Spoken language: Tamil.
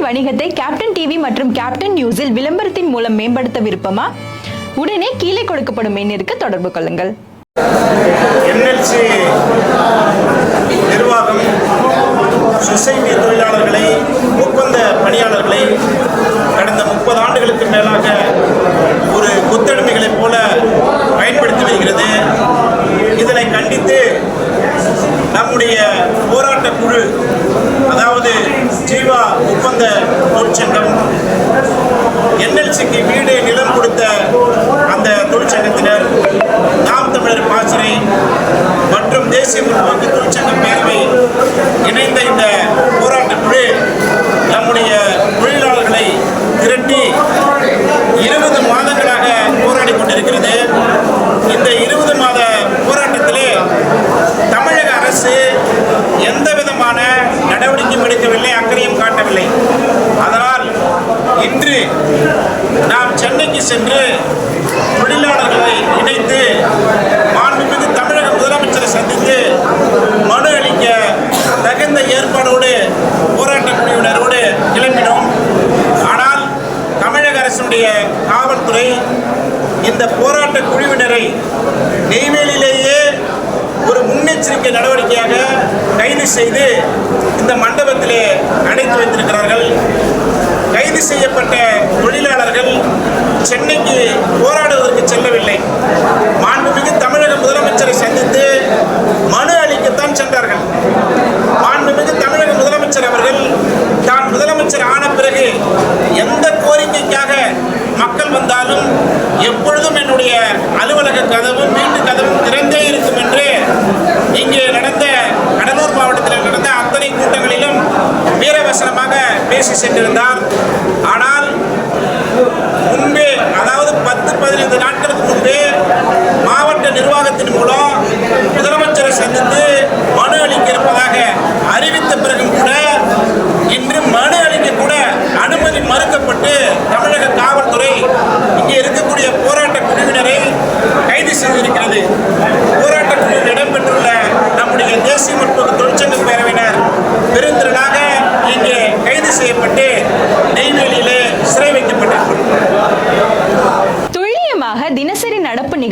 உங்களின் வணிகத்தை கேப்டன் டிவி மற்றும் கேப்டன் நியூஸில் விளம்பரத்தின் மூலம் மேம்படுத்த விருப்பமா? உடனே கீழே கொடுக்கப்படும் எண்ணிற்கு தொடர்பு கொள்ளுங்கள். என்எல்சி நிர்வாகம் சொசைட்டி தொழிலாளர்களை ஒப்பந்த பணியாளர்களை கடந்த முப்பது என்எல்சிக்கு வீடு நிலம் கொடுத்த அந்த தொழிற்சங்கத்தினர் நாம் தமிழர் பாசறை மற்றும் தேசிய முற்போக்கு தொழிற்சங்க பேரவை இணைந்த இந்த போராட்ட குழு நம்முடைய தொழிலாளர்களை திரட்டி இருபது மாதங்களாக போராடி கொண்டிருக்கிறது. இந்த இருபது மாத போராட்டத்திலே தமிழக அரசு எந்த விதமான நடவடிக்கையும் எடுக்கவில்லை அக்கறையும் காட்டவில்லை. இன்று நாம் சென்னைக்கு சென்று தொழிலாளர்களை இணைத்து மாண்புமிகு தமிழக முதலமைச்சரை சந்தித்து மனு அளிக்க தகுந்த ஏற்பாடோடு போராட்ட குழுவினரோடு கிளம்பினோம். ஆனால் தமிழக அரசுடைய காவல்துறை இந்த போராட்ட குழுவினரை நெய்வேலியிலேயே ஒரு முன்னெச்சரிக்கை நடவடிக்கையாக கைது செய்து இந்த மண்டபத்திலே அடைத்து வைத்திருக்கிறார்கள். கைது செய்யப்பட்ட தொழிலாளர்கள் சென்னைக்கு போராடுவதற்கு செல்லவில்லை. மாண்புமிகு தமிழக முதலமைச்சரை சந்தித்து மனு அளிக்கத்தான் சென்றார்கள். மாண்புமிகு தமிழக முதலமைச்சர் அவர்கள் தான் முதலமைச்சர் ஆன பிறகு எந்த கோரிக்கைக்காக மக்கள் வந்தாலும் எப்பொழுதும் என்னுடைய அலுவலக கதவும் வீட்டு கதவும் திறந்தே இருக்கும் என்று இங்கே நடந்த பேசி சென்றிருந்தார். ஆனால் முன்பே அதாவது பத்து பதினைந்து நாட்களுக்கு முன்பே மாவட்ட நிர்வாகத்தின் மூலம் முதலமைச்சரை சந்தித்து மனு அளிக்க இருப்பதாக அறிவித்த பிறகும் கூட இன்று மனு அளிக்க கூட அனுமதி மறுக்கப்பட்டு தமிழக காவல்துறை இங்கே இருக்கக்கூடிய போராட்ட குழுவினரை கைது செய்திருக்கிறது. போராட்ட குழுவில் இடம்பெற்றுள்ள நம்முடைய தேசிய முற்போக்கு